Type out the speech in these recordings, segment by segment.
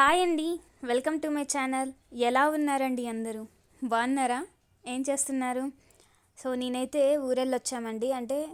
Hi అండి. Welcome to my channel. ఎలా ఉన్నారండి అందరూ? బాగున్నారా? ఏం చేస్తున్నారు? సో నేనైతే ఊరెళ్ళి వచ్చామండి. అంటే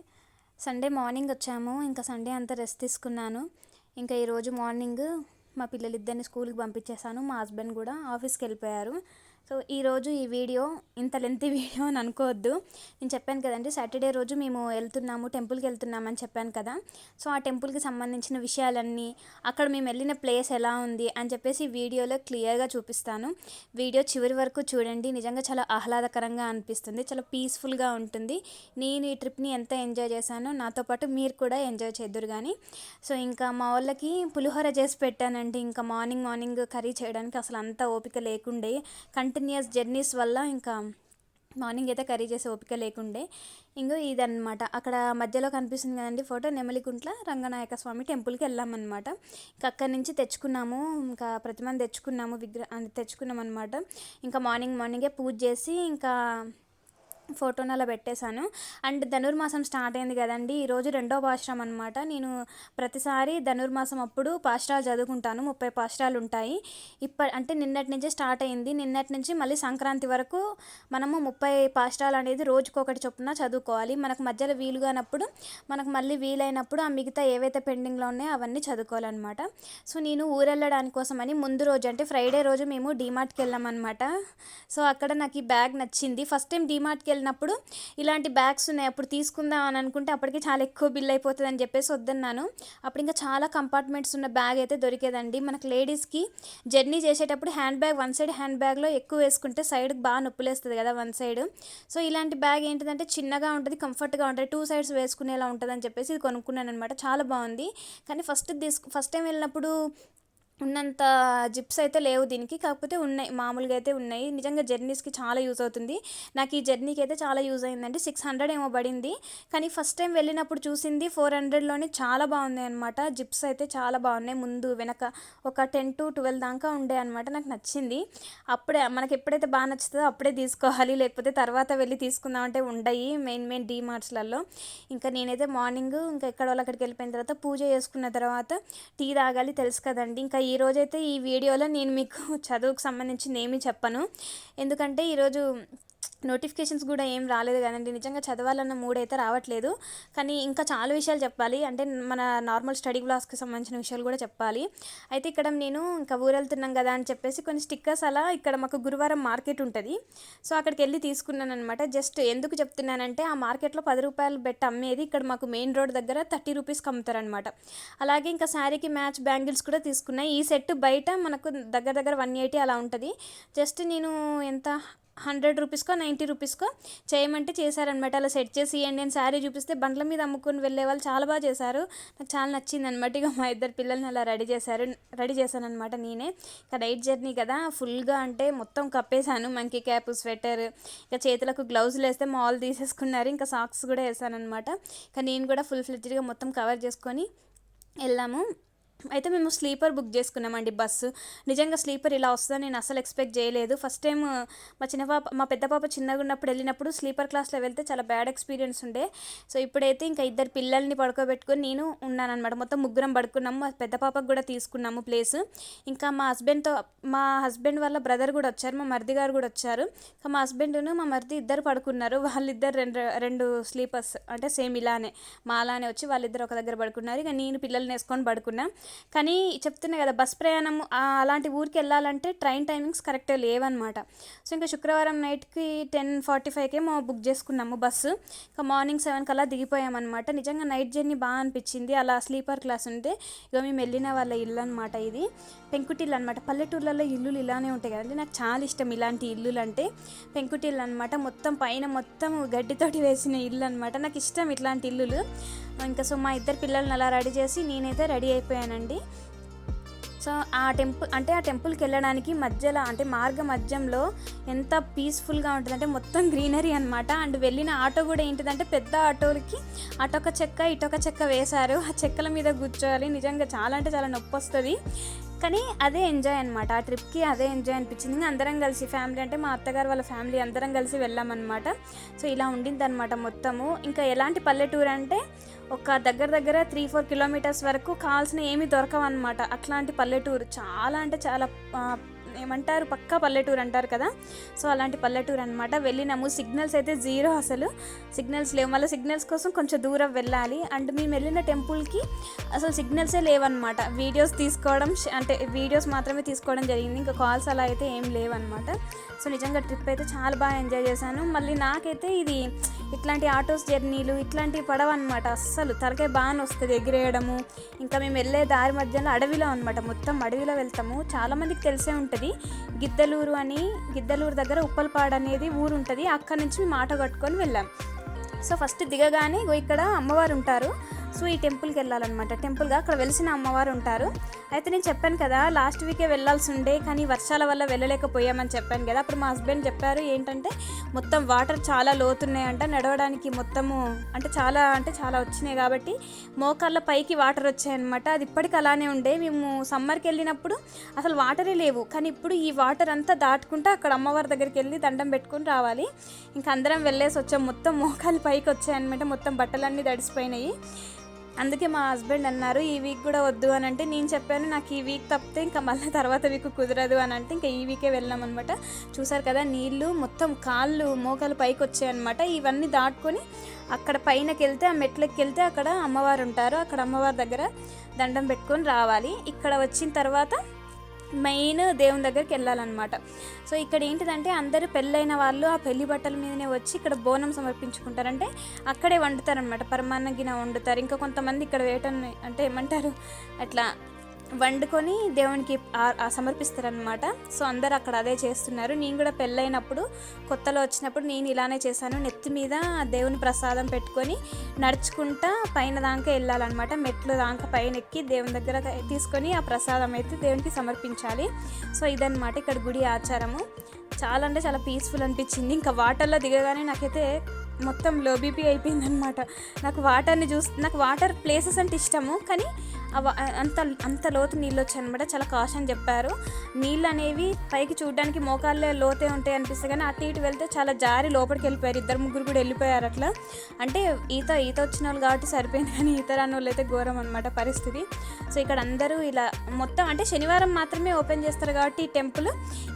సండే మార్నింగ్ వచ్చాము. ఇంకా సండే అంతా రెస్ట్ తీసుకున్నాను. ఇంకా ఈరోజు మార్నింగ్ మా పిల్లలిద్దరిని స్కూల్కి పంపించేశాను. మా హస్బెండ్ కూడా ఆఫీస్కి వెళ్ళిపోయారు. సో ఈరోజు ఈ వీడియో ఇంత లెంతీ వీడియో అని అనుకోవద్దు. నేను చెప్పాను కదండి సాటర్డే రోజు మేము వెళ్తున్నాము టెంపుల్కి వెళ్తున్నామని చెప్పాను కదా. సో ఆ టెంపుల్కి సంబంధించిన విషయాలన్నీ అక్కడ మేము వెళ్ళిన ప్లేస్ ఎలా ఉంది అని చెప్పేసి వీడియోలో క్లియర్గా చూపిస్తాను. వీడియో చివరి వరకు చూడండి నిజంగా చాలా ఆహ్లాదకరంగా అనిపిస్తుంది చాలా పీస్ఫుల్గా ఉంటుంది. నేను ఈ ట్రిప్ని ఎంత ఎంజాయ్ చేశానో నాతో పాటు మీరు కూడా ఎంజాయ్ చేద్దరు కానీ సో ఇంకా మా వాళ్ళకి పులిహోర చేసి పెట్టానండి ఇంకా మార్నింగ్ మార్నింగ్ కర్రీ చేయడానికి అసలు అంత ఓపిక లేకుండే. కంటి కంటిన్యూస్ జర్నీస్ వల్ల ఇంకా మార్నింగ్ అయితే కర్రీ చేసే ఓపిక లేకుండే. ఇంకో ఇదన్నమాట. అక్కడ మధ్యలో కనిపిస్తుంది కదండి ఫోటో నెమలికుంట్ల రంగనాయక స్వామి టెంపుల్కి వెళ్ళామన్నమాట. ఇంకా అక్కడి నుంచి తెచ్చుకున్నాము. ఇంకా ప్రతిమని తెచ్చుకున్నాము విగ్రహ తెచ్చుకున్నాం అనమాట ఇంకా మార్నింగ్ మార్నింగే పూజ చేసి ఇంకా ఫోటోని అలా పెట్టేశాను. అండ్ ధనుర్మాసం స్టార్ట్ అయింది కదండి ఈరోజు రెండో పాశ్రం అనమాట నేను ప్రతిసారి ధనుర్మాసం అప్పుడు పాశ్రాలు చదువుకుంటాను ముప్పై పాశ్రాలు ఉంటాయి. ఇప్ప అంటే నిన్నటి నుంచే స్టార్ట్ అయింది. నిన్నటి నుంచి మళ్ళీ సంక్రాంతి వరకు మనము ముప్పై పాశ్రాలు అనేది రోజుకొకటి చొప్పున చదువుకోవాలి. మనకు మధ్యలో వీలు కానప్పుడు మనకు మళ్ళీ వీలైనప్పుడు ఆ మిగతా ఏవైతే పెండింగ్లో ఉన్నాయో అవన్నీ చదువుకోవాలన్నమాట. సో నేను ఊరెళ్ళడానికి కోసమని ముందు రోజు అంటే ఫ్రైడే రోజు మేము డీమార్ట్కి వెళ్ళామన్నమాట. సో అక్కడ నాకు ఈ బ్యాగ్ నచ్చింది. ఫస్ట్ టైం డీమార్ట్కి వెళ్ళినప్పుడు ఇలాంటి బ్యాగ్స్ ఉన్నాయి అప్పుడు తీసుకుందాం అని అనుకుంటే అప్పటికే చాలా ఎక్కువ బిల్ అయిపోతుంది అని చెప్పేసి వద్దన్నాను. అప్పుడు ఇంకా చాలా కంపార్ట్మెంట్స్ ఉన్న బ్యాగ్ అయితే దొరికేదండి. మనకు లేడీస్కి జర్నీ చేసేటప్పుడు hand bag one side hand బ్యాగ్లో ఎక్కువ వేసుకుంటే సైడ్కి బాగా నొప్పులేస్తుంది కదా వన్ సైడ్ సో ఇలాంటి బ్యాగ్ ఏంటిదంటే చిన్నగా ఉంటుంది కంఫర్ట్గా ఉంటుంది టూ సైడ్స్ వేసుకునేలా ఉంటుంది అని చెప్పేసి ఇది కొనుక్కున్నాను అనమాట చాలా బాగుంది. కానీ ఫస్ట్ తీసుకు ఫస్ట్ టైం వెళ్ళినప్పుడు ఉన్నంత జిప్స్ అయితే లేవు దీనికి. కాకపోతే ఉన్నాయి మామూలుగా అయితే ఉన్నాయి. నిజంగా జర్నీస్కి చాలా యూజ్ అవుతుంది. నాకు ఈ జర్నీకి అయితే చాలా యూజ్ అయిందండి. సిక్స్ హండ్రెడ్ ఏమో పడింది. కానీ ఫస్ట్ టైం వెళ్ళినప్పుడు చూసింది ఫోర్ హండ్రెడ్లోనే చాలా బాగున్నాయి అనమాట జిప్స్ అయితే చాలా బాగున్నాయి. ముందు వెనక ఒక టెన్ టు ట్వెల్వ్ దాకా ఉండే అనమాట నాకు నచ్చింది. అప్పుడే మనకి ఎప్పుడైతే బాగా నచ్చుతుందో అప్పుడే తీసుకోవాలి. లేకపోతే తర్వాత వెళ్ళి తీసుకుందామంటే ఉండయి మెయిన్ మెయిన్ డీమార్ట్స్లలో. ఇంకా నేనైతే మార్నింగ్ ఇంకా ఎక్కడ వాళ్ళు అక్కడికి వెళ్ళిపోయిన తర్వాత పూజ చేసుకున్న తర్వాత టీ తాగాలి తెలుసు కదండి. ఇంకా ఈరోజైతే ఈ వీడియోలో నేను మీకు చదువుకు సంబంధించింది ఏమీ చెప్పను. ఎందుకంటే ఈరోజు నోటిఫికేషన్స్ కూడా ఏం రాలేదు కదండి. నిజంగా చదవాలన్న మూడ్ అయితే రావట్లేదు. కానీ ఇంకా చాలా విషయాలు చెప్పాలి. అంటే మన నార్మల్ స్టడీ క్లాస్కి సంబంధించిన విషయాలు కూడా చెప్పాలి. అయితే ఇక్కడ నేను ఇంకా ఊరెళ్తున్నాం కదా అని చెప్పేసి కొన్ని స్టిక్కర్స్ అలా ఇక్కడ మాకు గురువారం మార్కెట్ ఉంటుంది. సో అక్కడికి వెళ్ళి తీసుకున్నాను అనమాట జస్ట్ ఎందుకు చెప్తున్నానంటే ఆ మార్కెట్లో పది రూపాయలు పెట్టి అమ్మేది ఇక్కడ మాకు మెయిన్ రోడ్ దగ్గర థర్టీ రూపీస్కి అమ్ముతారనమాట అలాగే ఇంకా శారీకి మ్యాచ్ బ్యాంగిల్స్ కూడా తీసుకున్నాయి ఈ సెట్ బయట మనకు దగ్గర దగ్గర వన్ ఎయిటీ అలా ఉంటుంది. జస్ట్ నేను ఎంత హండ్రెడ్ రూపీస్కో నైంటీ రూపీస్కో చేయమంటే చేశారనమాట అలా సెట్ చేసి ఇవ్వండి నేను శారీ చూపిస్తే బండ్ల మీద అమ్ముకుని వెళ్ళే వాళ్ళు చాలా బాగా చేశారు. నాకు చాలా నచ్చింది అనమాట ఇక మా ఇద్దరు పిల్లల్ని అలా రెడీ చేశారు రెడీ చేశాను అనమాట నేనే. ఇక నైట్ జర్నీ కదా ఫుల్గా అంటే మొత్తం కప్పేశాను. మంకీ క్యాప్ స్వెటర్ ఇక చేతులకు గ్లౌజులు వేస్తే మాల్ తీసేసుకున్నారు. ఇంకా సాక్స్ కూడా వేసాను అనమాట ఇక నేను కూడా ఫుల్ ఫ్లెడ్జ్గా మొత్తం కవర్ చేసుకొని వెళ్ళాము. అయితే మేము స్లీపర్ బుక్ చేసుకున్నామండి బస్సు. నిజంగా స్లీపర్ ఇలా వస్తుందని నేను అసలు ఎక్స్పెక్ట్ చేయలేదు. ఫస్ట్ టైం మా చిన్న పాప మా పెద్ద పాప చిన్నగా ఉన్నప్పుడు వెళ్ళినప్పుడు స్లీపర్ క్లాస్లో వెళ్తే చాలా బ్యాడ్ ఎక్స్పీరియన్స్ ఉండే. సో ఇప్పుడైతే ఇంకా ఇద్దరు పిల్లల్ని పడుకోబెట్టుకొని నేను ఉన్నానన్నమాట. మొత్తం ముగ్గురం పడుకున్నాము. మా పెద్ద పాపకు కూడా తీసుకున్నాము ప్లేస్. ఇంకా మా హస్బెండ్తో మా హస్బెండ్ వాళ్ళ బ్రదర్ కూడా వచ్చారు. మా మరిది గారు కూడా వచ్చారు. ఇంకా మా హస్బెండ్ను మా మరిది ఇద్దరు పడుకున్నారు. వాళ్ళిద్దరు రెండు రెండు స్లీపర్స్ అంటే సేమ్ ఇలానే మా అలానే వచ్చి వాళ్ళిద్దరు ఒక దగ్గర పడుకున్నారు. ఇక నేను పిల్లల్ని వేసుకొని పడుకున్నా. కానీ చెప్తున్నా కదా బస్ ప్రయాణం అలాంటి ఊరికి వెళ్ళాలంటే ట్రైన్ టైమింగ్స్ కరెక్ట్గా లేవన్నమాట. సో ఇంకా శుక్రవారం నైట్కి టెన్ ఫార్టీ ఫైవ్కే మేము బుక్ చేసుకున్నాము బస్సు. ఇంకా మార్నింగ్ సెవెన్ కల్లా దిగిపోయామన్నమాట. నిజంగా నైట్ జర్నీ బాగా అనిపించింది. అలా స్లీపర్ క్లాస్ ఉంటే ఇక మేము వెళ్ళిన వాళ్ళ ఇల్లు అనమాట ఇది. పెంకుటిల్లు అనమాట పల్లెటూర్లలో ఇల్లులు ఇలానే ఉంటాయి కదండి. నాకు చాలా ఇష్టం ఇలాంటి ఇల్లులు అంటే పెంకుటిల్లు అనమాట మొత్తం పైన మొత్తం గడ్డితోటి వేసిన ఇల్లు అనమాట నాకు ఇష్టం ఇట్లాంటి ఇల్లులు. ఇంకా సో మా ఇద్దరు పిల్లల్ని అలా రెడీ చేసి నేనైతే రెడీ అయిపోయానండి. సో ఆ టెంపుల్ అంటే ఆ టెంపుల్కి వెళ్ళడానికి మధ్యలో అంటే మార్గ మధ్యంలో ఎంత పీస్ఫుల్గా ఉంటుందంటే మొత్తం గ్రీనరీ అనమాట అండ్ వెళ్ళిన ఆటో కూడా ఏంటిదంటే పెద్ద ఆటోలకి అటొక చెక్క ఇటొక చెక్క వేశారు. ఆ చెక్కల మీద కూర్చోవాలి. నిజంగా చాలా అంటే చాలా నొప్పి వస్తుంది. కానీ అదే ఎంజాయ్ అనమాట ఆ ట్రిప్కి అదే ఎంజాయ్ అనిపించింది. ఇంకా అందరం కలిసి ఫ్యామిలీ అంటే మా అత్తగారు వాళ్ళ ఫ్యామిలీ అందరం కలిసి వెళ్ళామన్నమాట. సో ఇలా ఉండింది అనమాట మొత్తము. ఇంకా ఎలాంటి పల్లెటూరు అంటే ఒక దగ్గర దగ్గర త్రీ ఫోర్ కిలోమీటర్స్ వరకు కావాల్సిన ఏమీ దొరకవన్నమాట. అట్లాంటి పల్లెటూరు చాలా అంటే చాలా ఏమంటారు? పక్కా పల్లెటూరు అంటారు కదా? సో అలాంటి పల్లెటూరు అనమాట వెళ్ళినాము. సిగ్నల్స్ అయితే జీరో అసలు. సిగ్నల్స్ లేవు. మళ్ళీ సిగ్నల్స్ కోసం కొంచెం దూరం వెళ్ళాలి. అండ్ మేము వెళ్ళిన టెంపుల్కి అసలు సిగ్నల్సే లేవన్నమాట. వీడియోస్ తీసుకోవడం అంటే వీడియోస్ మాత్రమే తీసుకోవడం జరిగింది. ఇంకా కాల్స్ అలా అయితే ఏం లేవన్నమాట. సో నిజంగా ట్రిప్ అయితే చాలా బాగా ఎంజాయ్ చేశాను. మళ్ళీ నాకైతే ఇది ఇట్లాంటి ఆటోస్ జర్నీలు ఇట్లాంటి పడవ అనమాట అస్సలు తలకాయ బాగానే వస్తుంది ఎగిరేయడము. ఇంకా మేము వెళ్ళే దారి మధ్యలో అడవిలో అనమాట మొత్తం అడవిలో వెళ్తాము. చాలా మందికి తెలిసే ఉంటుంది. గిద్దలూరు అని గిద్దలూరు దగ్గర ఉప్పలపాడు అనేది ఊరు ఉంటుంది. అక్కడ నుంచి మేము ఆటో కట్టుకొని వెళ్ళాం. సో ఫస్ట్ దిగగానే ఇక్కడ అమ్మవారు ఉంటారు. సో ఈ టెంపుల్కి వెళ్ళాలన్నమాట. టెంపుల్గా అక్కడ వెలిసిన అమ్మవారు ఉంటారు. అయితే నేను చెప్పాను కదా లాస్ట్ వీకే వెళ్ళాల్సి ఉండే కానీ వర్షాల వల్ల వెళ్ళలేకపోయామని చెప్పాను కదా. అప్పుడు మా హస్బెండ్ చెప్పారు ఏంటంటే మొత్తం వాటర్ చాలా లోతున్నాయంట నడవడానికి మొత్తము అంటే చాలా అంటే చాలా వచ్చినాయి కాబట్టి మోకాళ్ళ పైకి వాటర్ వచ్చాయన్నమాట. అది ఇప్పటికి అలానే ఉండే. మేము సమ్మర్కి వెళ్ళినప్పుడు అసలు వాటరే లేవు. కానీ ఇప్పుడు ఈ వాటర్ అంతా దాటుకుంటూ అక్కడ అమ్మవారి దగ్గరికి వెళ్ళి దండం పెట్టుకుని రావాలి. ఇంకా అందరం వెళ్ళేసి వచ్చాం. మొత్తం మోకాలు పైకి వచ్చాయన్నమాట. మొత్తం బట్టలన్నీ తడిసిపోయినాయి. అందుకే మా హస్బెండ్ అన్నారు ఈ వీక్ కూడా వద్దు అని అంటే నేను చెప్పాను నాకు ఈ వీక్ తప్పితే ఇంకా మళ్ళీ తర్వాత వీక్ కుదరదు అని అంటే ఇంకా ఈ వీకే వెళ్ళాం అనమాట చూసారు కదా నీళ్ళు మొత్తం కాళ్ళు మోకాలు పైకి వచ్చాయన్నమాట ఇవన్నీ దాటుకొని అక్కడ పైనకి వెళ్తే ఆ మెట్లకి వెళ్తే అక్కడ అమ్మవారు ఉంటారు. అక్కడ అమ్మవారి దగ్గర దండం పెట్టుకొని రావాలి. ఇక్కడ వచ్చిన తర్వాత మెయిన్ దేవుని దగ్గరికి వెళ్ళాలన్నమాట. సో ఇక్కడ ఏంటిదంటే అందరూ పెళ్ళైన వాళ్ళు ఆ పెళ్ళి బట్టల మీదనే వచ్చి ఇక్కడ బోనం సమర్పించుకుంటారంటే అక్కడే వండుతారనమాట పరమాన్న గిన వండుతారు. ఇంకా కొంతమంది ఇక్కడ వేయటం అంటే ఏమంటారు? అట్లా వండుకొని దేవునికి సమర్పిస్తారనమాట సో అందరు అక్కడ అదే చేస్తున్నారు. నేను కూడా పెళ్ళైనప్పుడు కొత్తలో వచ్చినప్పుడు నేను ఇలానే చేశాను. నెత్తి మీద దేవుని ప్రసాదం పెట్టుకొని నడుచుకుంటా పైన దాకా వెళ్ళాలన్నమాట. మెట్లు దాకా పైన ఎక్కి దేవుని దగ్గర తీసుకొని ఆ ప్రసాదం అయితే దేవునికి సమర్పించాలి. సో ఇదన్నమాట ఇక్కడ గుడి ఆచారము. చాలా అంటే చాలా పీస్ఫుల్ అనిపించింది. ఇంకా వాటర్లో దిగగానే నాకైతే మొత్తం లో బీపీ అయిపోయిందనమాట నాకు వాటర్ని చూసి నాకు వాటర్ ప్లేసెస్ అంటే ఇష్టము. కానీ అంత అంత లోతు నీళ్ళు వచ్చాయనమాట చాలా కాషన్ చెప్పారు. నీళ్ళు అనేవి పైకి చూడడానికి మోకాళ్ళే లోతే ఉంటాయి అనిపిస్తుంది కానీ అటు ఇటు వెళ్తే చాలా జారి లోపలికి వెళ్ళిపోయారు. ఇద్దరు ముగ్గురు కూడా వెళ్ళిపోయారు అట్లా. అంటే ఈత ఈత వచ్చిన వాళ్ళు కాబట్టి సరిపోయింది కానీ ఈత రాని వాళ్ళు అయితే ఘోరం అనమాట పరిస్థితి. సో ఇక్కడ అందరూ ఇలా మొత్తం అంటే శనివారం మాత్రమే ఓపెన్ చేస్తారు కాబట్టి ఈ టెంపుల్.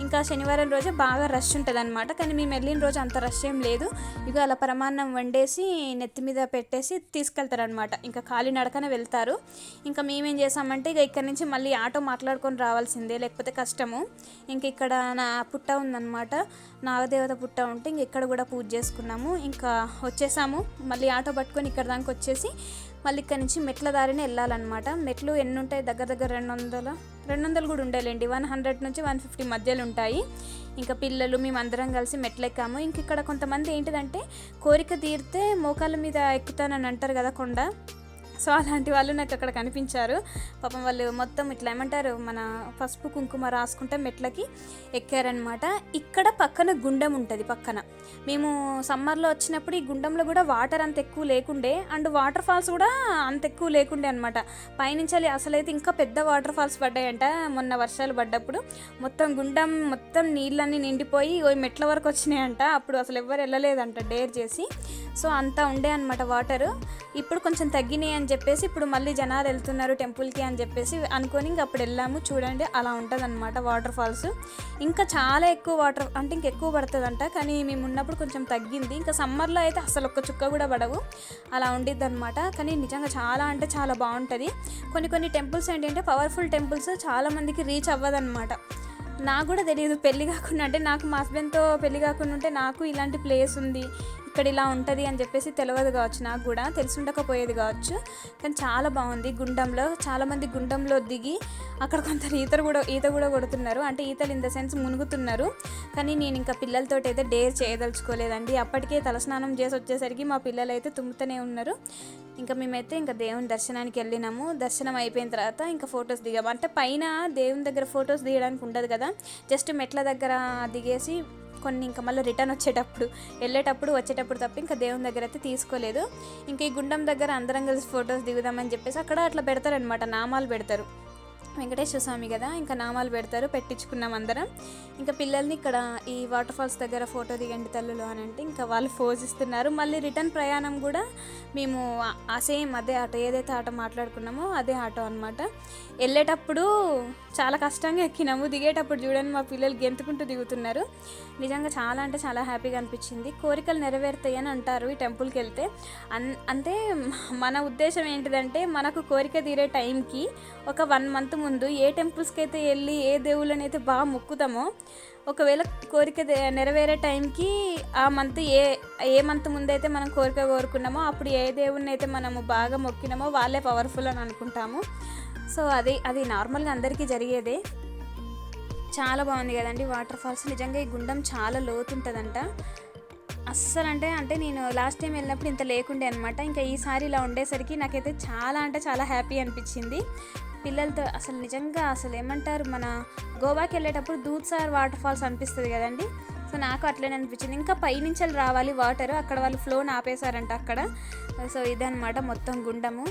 ఇంకా శనివారం రోజే బాగా రష్ ఉంటుంది అనమాట కానీ మేము వెళ్ళిన రోజు అంత రష్ ఏం లేదు. ఇక అలా పరమాన్నం వండేసి నెత్తి మీద పెట్టేసి తీసుకెళ్తారనమాట ఇంకా ఖాళీ నడకనే వెళ్తారు. ఇంకా మేమేం చేసామంటే ఇక ఇక్కడ నుంచి మళ్ళీ ఆటో మాట్లాడుకొని రావాల్సిందే లేకపోతే కష్టము. ఇంక ఇక్కడ నా పుట్ట ఉందన్నమాట. నాగదేవత పుట్ట ఉంటే ఇంక ఇక్కడ కూడా పూజ చేసుకున్నాము. ఇంకా వచ్చేసాము. మళ్ళీ ఆటో పట్టుకొని ఇక్కడ దానికి వచ్చేసి మళ్ళీ ఇక్కడ నుంచి మెట్ల దారిని వెళ్ళాలన్నమాట. మెట్లు ఎన్ని ఉంటాయి? దగ్గర దగ్గర రెండు వందల రెండు వందలు కూడా ఉండేలేండి. వన్ హండ్రెడ్ నుంచి వన్ ఫిఫ్టీ మధ్యలో ఉంటాయి. ఇంకా పిల్లలు మేము అందరం కలిసి మెట్లు ఎక్కాము ఇంక ఇక్కడ కొంతమంది ఏంటిదంటే కోరిక తీరితే మోకాళ్ళ మీద ఎక్కుతానని అంటారు కదా కొండ. సో అలాంటి వాళ్ళు నాకు అక్కడ కనిపించారు. పాపం వాళ్ళు మొత్తం ఇట్లా ఏమంటారు మన పసుపు కుంకుమ రాసుకుంటే మెట్లకి ఎక్కారనమాట ఇక్కడ పక్కన గుండం ఉంటుంది పక్కన. మేము సమ్మర్లో వచ్చినప్పుడు ఈ గుండంలో కూడా వాటర్ అంత ఎక్కువ లేకుండే అండ్ వాటర్ ఫాల్స్ కూడా అంత ఎక్కువ లేకుండే అనమాట పైనుంచి అసలైతే ఇంకా పెద్ద వాటర్ ఫాల్స్ పడ్డాయంట మొన్న వర్షాలు పడ్డప్పుడు. మొత్తం గుండం మొత్తం నీళ్ళన్నీ నిండిపోయి ఓ మెట్ల వరకు వచ్చినాయంట. అప్పుడు అసలు ఎవ్వరు వెళ్ళలేదంట డేర్ చేసి. సో అంతా ఉండే అనమాట వాటర్. ఇప్పుడు కొంచెం తగ్గినాయి అని చెప్పేసి ఇప్పుడు మళ్ళీ జనాలు వెళ్తున్నారు టెంపుల్కి అని చెప్పేసి అనుకొని ఇంక అప్పుడు వెళ్ళాము. చూడండి అలా ఉంటుంది అనమాట వాటర్ ఫాల్స్. ఇంకా చాలా ఎక్కువ వాటర్ అంటే ఇంక ఎక్కువ పడుతుందంట. కానీ మేము ఉన్నప్పుడు కొంచెం తగ్గింది. ఇంకా సమ్మర్లో అయితే అసలు ఒక్క చుక్క కూడా పడవు. అలా ఉండిద్ది అనమాట కానీ నిజంగా చాలా అంటే చాలా బాగుంటుంది. కొన్ని కొన్ని టెంపుల్స్ ఏంటంటే పవర్ఫుల్ టెంపుల్స్ చాలామందికి రీచ్ అవ్వదన్నమాట. నాకు కూడా తెలియదు పెళ్ళి కాకుండా. అంటే నాకు మా హస్బెండ్తో పెళ్ళి కాకుండా ఉంటే నాకు ఇలాంటి ప్లేస్ ఉంది. ఇక్కడ ఇలా ఉంటుంది అని చెప్పేసి తెలియదు కావచ్చు నాకు కూడా. తెలిసి ఉండకపోయేది కావచ్చు. కానీ చాలా బాగుంది. గుండంలో చాలామంది గుండంలో దిగి అక్కడ కొంత ఈతలు కూడా ఈత కూడా కొడుతున్నారు. అంటే ఈతలు ఇన్ ద సెన్స్ మునుగుతున్నారు. కానీ నేను ఇంకా పిల్లలతో అయితే డేర్ చేయదలుచుకోలేదండి. అప్పటికే తలస్నానం చేసి వచ్చేసరికి మా పిల్లలు అయితే తుమ్ముతూనే ఉన్నారు. ఇంకా మేమైతే ఇంకా దేవుని దర్శనానికి వెళ్ళినాము. దర్శనం అయిపోయిన తర్వాత ఇంకా ఫొటోస్ దిగాము. అంటే పైన దేవుని దగ్గర ఫొటోస్ దిగడానికి ఉండదు కదా. జస్ట్ మెట్ల దగ్గర దిగేసి కొన్ని ఇంకా మళ్ళీ రిటర్న్ వచ్చేటప్పుడు వెళ్ళేటప్పుడు వచ్చేటప్పుడు తప్ప ఇంకా దేవుని దగ్గర అయితే తీసుకోలేదు. ఇంకా ఈ గుండం దగ్గర అందరం కలిసి ఫొటోస్ దిగుదామని చెప్పేసి అక్కడ అట్లా పెడతారనమాట నామాలు పెడతారు. వెంకటేశ్వర స్వామి కదా ఇంకా నామాలు పెడతారు పెట్టించుకున్నాం అందరం. ఇంకా పిల్లల్ని ఇక్కడ ఈ వాటర్ ఫాల్స్ దగ్గర ఫోటో దిగండి తల్లులు అని అంటే ఇంకా వాళ్ళు ఫోజ్ ఇస్తున్నారు. మళ్ళీ రిటర్న్ ప్రయాణం కూడా మేము ఆ- సేమ్ అదే ఆటో ఏదైతే ఆటో మాట్లాడుకున్నామో అదే ఆటో అనమాట వెళ్ళేటప్పుడు చాలా కష్టంగా ఎక్కినాము. దిగేటప్పుడు చూడండి మా పిల్లలు గెంతుకుంటూ దిగుతున్నారు. నిజంగా చాలా అంటే చాలా హ్యాపీగా అనిపించింది. కోరికలు నెరవేరుతాయి అని అంటారు ఈ టెంపుల్కి వెళ్తే. అన్ అంటే మన ఉద్దేశం ఏంటిదంటే మనకు కోరిక తీరే టైంకి ఒక వన్ మంత్ ముందు ఏ టెంపుల్స్కి అయితే వెళ్ళి ఏ దేవుళ్ళని అయితే బాగా మొక్కుతామో ఒకవేళ కోరిక నెరవేరే టైంకి ఆ మంత్ ఏ ఏ మంత్ ముందైతే మనం కోరిక కోరుకున్నామో అప్పుడు ఏ దేవుణ్ణి అయితే మనము బాగా మొక్కినామో వాళ్ళే పవర్ఫుల్ అని అనుకుంటాము. సో అది అది నార్మల్గా అందరికీ జరిగేదే. చాలా బాగుంది కదండి వాటర్ ఫాల్స్. నిజంగా ఈ గుండం చాలా లోతుంటుందంట. అస్సలు అంటే అంటే నేను లాస్ట్ టైం వెళ్ళినప్పుడు ఇంత లేకుండే అనమాట ఇంకా ఈసారి ఇలా ఉండేసరికి నాకైతే చాలా అంటే చాలా హ్యాపీ అనిపించింది. పిల్లలతో అసలు నిజంగా అసలు ఏమంటారు మన గోవాకి వెళ్ళేటప్పుడు దూద్సార్ వాటర్ ఫాల్స్ అనిపిస్తుంది కదండి. సో నాకు అట్లనే అనిపించింది. ఇంకా పైనుంచి రావాలి వాటర్. అక్కడ వాళ్ళు ఫ్లోని ఆపేశారంట అక్కడ. సో ఇదనమాట మొత్తం గుండము.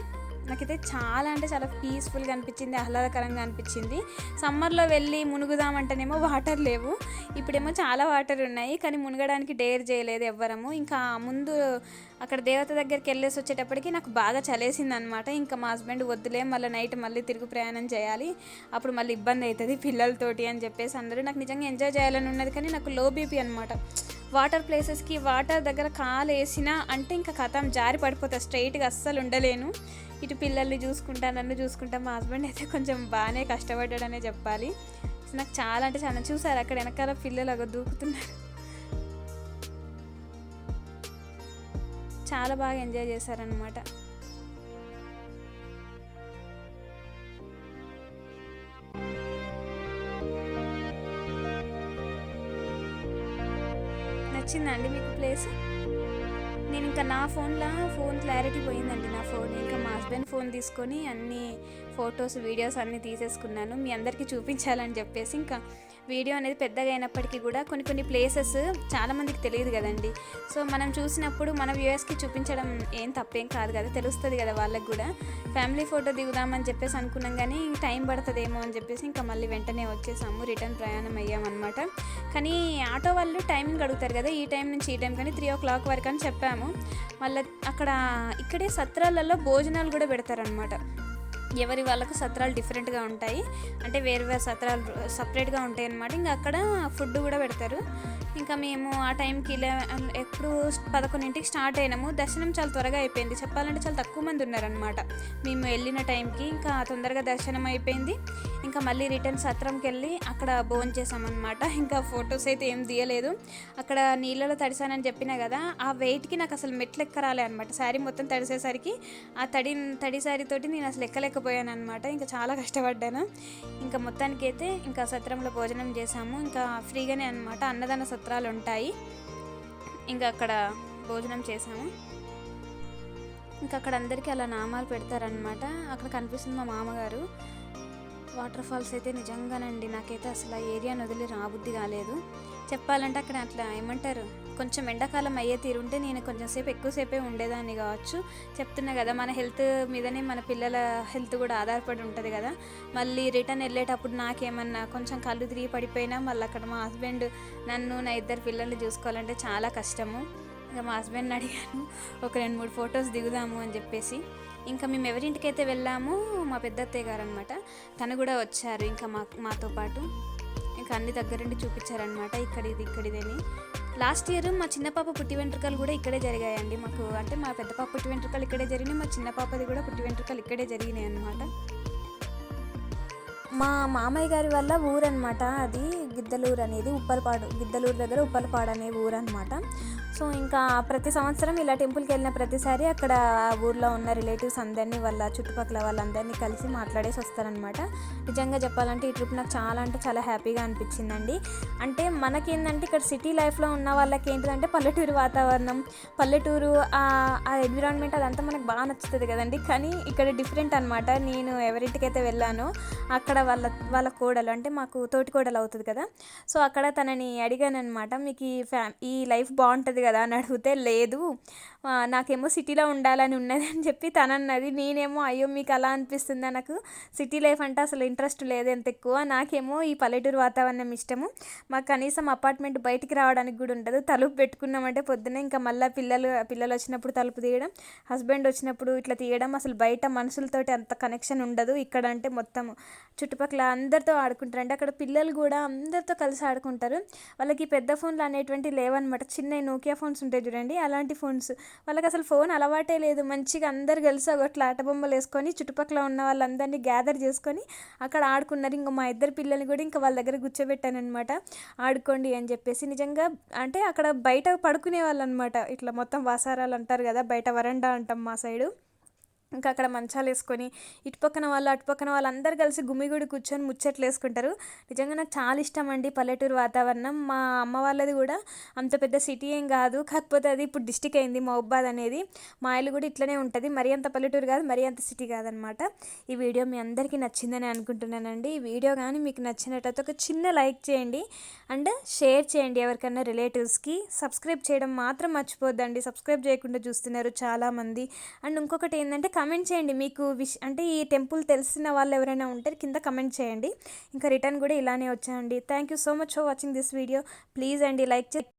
నాకైతే చాలా అంటే చాలా పీస్ఫుల్గా అనిపించింది ఆహ్లాదకరంగా అనిపించింది. సమ్మర్లో వెళ్ళి మునుగుదామంటేనేమో వాటర్ లేవు. ఇప్పుడేమో చాలా వాటర్ ఉన్నాయి కానీ మునగడానికి డేర్ చేయలేదు ఎవ్వరము. ఇంకా ముందు అక్కడ దేవత దగ్గరికి వెళ్ళేసి వచ్చేటప్పటికి నాకు బాగా చలేసింది అనమాట ఇంకా మా హస్బెండ్ వద్దులే మళ్ళీ నైట్ మళ్ళీ తిరుగు ప్రయాణం చేయాలి. అప్పుడు మళ్ళీ ఇబ్బంది అవుతుంది పిల్లలతోటి అని చెప్పేసి అందరూ నాకు నిజంగా ఎంజాయ్ చేయాలని ఉన్నది కానీ నాకు లో బీపీ అనమాట. వాటర్ ప్లేసెస్కి వాటర్ దగ్గర కాలు వేసినా అంటే ఇంకా కథం జారి పడిపోతా స్ట్రైట్గా అస్సలు ఉండలేను. ఇటు పిల్లల్ని చూసుకుంటా నన్ను చూసుకుంటా మా హస్బెండ్ అయితే కొంచెం బాగానే కష్టపడ్డాడనే చెప్పాలి. నాకు చాలా అంటే చాలా చూసారు అక్కడ వెనకాల పిల్లలు అగ దూకుతున్నారు. చాలా బాగా ఎంజాయ్ చేశారనమాట నచ్చిందా అండి మీకు ప్లేస్ నేను ఇంకా నా ఫోన్లో ఫోన్ క్లారిటీ పోయిందండి నా ఫోన్ ఇంకా మా హస్బెండ్ ఫోన్ తీసుకొని అన్ని ఫొటోస్ వీడియోస్ అన్నీ తీసేసుకున్నాను. మీ అందరికీ చూపించాలని చెప్పేసి ఇంకా వీడియో అనేది పెద్దగా అయినప్పటికీ కూడా కొన్ని కొన్ని ప్లేసెస్ చాలామందికి తెలియదు కదండి. సో మనం చూసినప్పుడు మన వ్యూయర్స్కి చూపించడం ఏం తప్పేం కాదు కదా తెలుస్తుంది కదా వాళ్ళకి కూడా. ఫ్యామిలీ ఫోటో దిగుదామని చెప్పేసి అనుకున్నాం కానీ టైం పడుతుందేమో అని చెప్పేసి ఇంకా మళ్ళీ వెంటనే వచ్చేసాము రిటర్న్ ప్రయాణం అయ్యామన్నమాట కానీ ఆటో వాళ్ళు టైమింగ్ అడుగుతారు కదా ఈ టైం నుంచి ఈ టైం కానీ త్రీ ఓ క్లాక్ వరకు అని చెప్పాము. మళ్ళీ అక్కడ ఇక్కడే సత్రాలలో భోజనాలు కూడా పెడతారనమాట ఎవరి వాళ్ళకు సత్రాలు డిఫరెంట్గా ఉంటాయి. అంటే వేరు వేరు సత్రాలు సపరేట్గా ఉంటాయి అన్నమాట ఇంకా అక్కడ ఫుడ్ కూడా పెడతారు. ఇంకా మేము ఆ టైంకి లెవెన్ ఎప్పుడు పదకొండింటికి స్టార్ట్ అయినాము. దర్శనం చాలా త్వరగా అయిపోయింది. చెప్పాలంటే చాలా తక్కువ మంది ఉన్నారనమాట మేము వెళ్ళిన టైంకి ఇంకా తొందరగా దర్శనం అయిపోయింది. ఇంకా మళ్ళీ రిటర్న్ సత్రంకి వెళ్ళి అక్కడ భోజనం చేసామన్నమాట ఇంకా ఫొటోస్ అయితే ఏం తీయలేదు. అక్కడ నీళ్ళలో తడిసానని చెప్పినా కదా ఆ వెయిట్కి నాకు అసలు మెట్లు ఎక్కరాలే అనమాట శారీ మొత్తం తడిసేసరికి ఆ తడి తడి శారీతోటి నేను అసలు ఎక్కలేకపోయాను అనమాట ఇంకా చాలా కష్టపడ్డాను. ఇంకా మొత్తానికి అయితే ఇంకా సత్రంలో భోజనం చేసాము ఇంకా ఫ్రీగానే అనమాట అన్నదాన సత్రాలు ఉంటాయి ఇంకా అక్కడ భోజనం చేసాము ఇంకా అక్కడ అందరికీ అలా నామాలు పెడతారనమాట అక్కడ కనిపిస్తుంది మా మామగారు. వాటర్ ఫాల్స్ అయితే నిజంగానండి నాకైతే అసలు ఆ ఏరియాను వదిలి రాబుద్ది కాలేదు. చెప్పాలంటే అక్కడ అట్లా ఏమంటారు? కొంచెం ఎండాకాలం అయ్యే తీరుంటే నేను కొంచెం సేపు ఎక్కువసేపే ఉండేదాన్ని కావచ్చు. చెప్తున్నా కదా మన హెల్త్ మీదనే మన పిల్లల హెల్త్ కూడా ఆధారపడి ఉంటుంది కదా. మళ్ళీ రిటర్న్ వెళ్ళేటప్పుడు నాకేమన్నా కొంచెం కళ్ళు తిరిగి పడిపోయినా మళ్ళీ అక్కడ మా హస్బెండ్ నన్ను నా ఇద్దరు పిల్లల్ని చూసుకోవాలంటే చాలా కష్టము. ఇంకా మా హస్బెండ్ని అడిగాను ఒక రెండు మూడు ఫొటోస్ దిగుదాము అని చెప్పేసి. ఇంకా మేము ఎవరింటికైతే వెళ్ళామో మా పెద్ద అత్తయ్య గారు అనమాట తను కూడా వచ్చారు ఇంకా మా మాతో పాటు. ఇంకా అన్ని దగ్గరుండి చూపించారనమాట ఇక్కడిది ఇక్కడిదని లాస్ట్ ఇయర్ మా చిన్న పాప పుట్టి వెంట్రుకలు కూడా ఇక్కడే జరిగాయండి మాకు. అంటే మా పెద్ద పాప పుట్టి వెంట్రుకలు ఇక్కడే జరిగినాయి మా చిన్న పాపది కూడా పుట్టి వెంట్రుకలు ఇక్కడే జరిగినాయి అనమాట మా మామయ్య గారి వల్ల ఊరన్నమాట. అది గిద్దలూరు అనేది ఉప్పలపాడు గిద్దలూరు దగ్గర ఉప్పలపాడు అనే ఊరు అనమాట సో ఇంకా ప్రతి సంవత్సరం ఇలా టెంపుల్కి వెళ్ళిన ప్రతిసారి అక్కడ ఊర్లో ఉన్న రిలేటివ్స్ అందరినీ వాళ్ళ చుట్టుపక్కల వాళ్ళందరినీ కలిసి మాట్లాడేసి వస్తారనమాట నిజంగా చెప్పాలంటే ఈ ట్రిప్ నాకు చాలా అంటే చాలా హ్యాపీగా అనిపించిందండి. అంటే మనకేంటంటే ఇక్కడ సిటీ లైఫ్లో ఉన్న వాళ్ళకి ఏంటంటే పల్లెటూరు వాతావరణం పల్లెటూరు ఆ ఆ ఎన్విరాన్మెంట్ అదంతా మనకు బాగా నచ్చుతుంది కదండి. కానీ ఇక్కడ డిఫరెంట్ అనమాట నేను ఎవరింటికైతే వెళ్ళానో అక్కడ వాళ్ళ వాళ్ళ కోడలు అంటే మాకు తోటి కోడలు అవుతుంది కదా. సో అక్కడ తనని అడిగాను అనమాట మీకు ఈ ఫ్యా ఈ లైఫ్ బాగుంటుంది కదా అని అడిగితే లేదు. నాకేమో సిటీలో ఉండాలని ఉన్నది అని చెప్పి తనన్నది. అన్నది నేనేమో అయ్యో మీకు అలా అనిపిస్తుందా నాకు? సిటీ లైఫ్ అంటే అసలు ఇంట్రెస్ట్ లేదు ఎంత ఎక్కువ? నాకేమో ఈ పల్లెటూరు వాతావరణం ఇష్టము. మాకు కనీసం అపార్ట్మెంట్ బయటికి రావడానికి కూడా ఉండదు. తలుపు పెట్టుకున్నామంటే పొద్దున్నే ఇంకా మళ్ళీ పిల్లలు పిల్లలు వచ్చినప్పుడు తలుపు తీయడం హస్బెండ్ వచ్చినప్పుడు ఇట్లా తీయడం అసలు బయట మనుషులతోటి అంత కనెక్షన్ ఉండదు. ఇక్కడ అంటే మొత్తం చుట్టుపక్కల అందరితో ఆడుకుంటారు అంటే అక్కడ పిల్లలు కూడా అందరితో కలిసి ఆడుకుంటారు. వాళ్ళకి పెద్ద ఫోన్లు అనేటువంటి లేవన్నమాట. చిన్న నోకియా ఫోన్స్ ఉంటాయి చూడండి అలాంటి ఫోన్స్. వాళ్ళకి అసలు ఫోన్ అలవాటే లేదు. మంచిగా అందరు కలిసి ఒకట్లా ఆట బొమ్మలు వేసుకొని చుట్టుపక్కల ఉన్న వాళ్ళందరినీ గ్యాదర్ చేసుకొని అక్కడ ఆడుకున్నారు. ఇంకా మా ఇద్దరు పిల్లల్ని కూడా ఇంకా వాళ్ళ దగ్గర కూర్చోబెట్టాను అనమాట ఆడుకోండి అని చెప్పేసి నిజంగా అంటే అక్కడ బయట పడుకునే వాళ్ళు అనమాట ఇట్లా మొత్తం వాసారాలు అంటారు కదా బయట వరండా అంటాం మా సైడు. ఇంకా అక్కడ మంచాలు వేసుకొని ఇటు పక్కన వాళ్ళు అటు పక్కన కలిసి గుమిగుడి కూర్చొని ముచ్చట్లు వేసుకుంటారు. నిజంగా నాకు చాలా ఇష్టం అండి పల్లెటూరు వాతావరణం. మా అమ్మ వాళ్ళది కూడా అంత పెద్ద సిటీ ఏం కాదు. కాకపోతే అది ఇప్పుడు డిస్టిక్ అయింది మహబాద్ అనేది. మా ఇల్లు కూడా ఇట్లనే ఉంటుంది. మరీ అంత పల్లెటూరు కాదు మరీ అంత సిటీ కాదనమాట. ఈ వీడియో మీ అందరికీ నచ్చిందని అనుకుంటున్నానండి. ఈ వీడియో కానీ మీకు నచ్చినట్టయితే ఒక చిన్న లైక్ చేయండి. అండ్ షేర్ చేయండి ఎవరికైనా రిలేటివ్స్కి. సబ్స్క్రైబ్ చేయడం మాత్రం మర్చిపోద్దండి. సబ్స్క్రైబ్ చేయకుండా చూస్తున్నారు చాలామంది. అండ్ ఇంకొకటి ఏంటంటే కమెంట్ చేయండి. మీకు విష్ అంటే ఈ టెంపుల్ తెలిసిన వాళ్ళు ఎవరైనా ఉంటే కింద కమెంట్ చేయండి. ఇంకా రిటర్న్ కూడా ఇలానే వచ్చాయండి. Thank you so much for watching this video please అండి లైక్ చే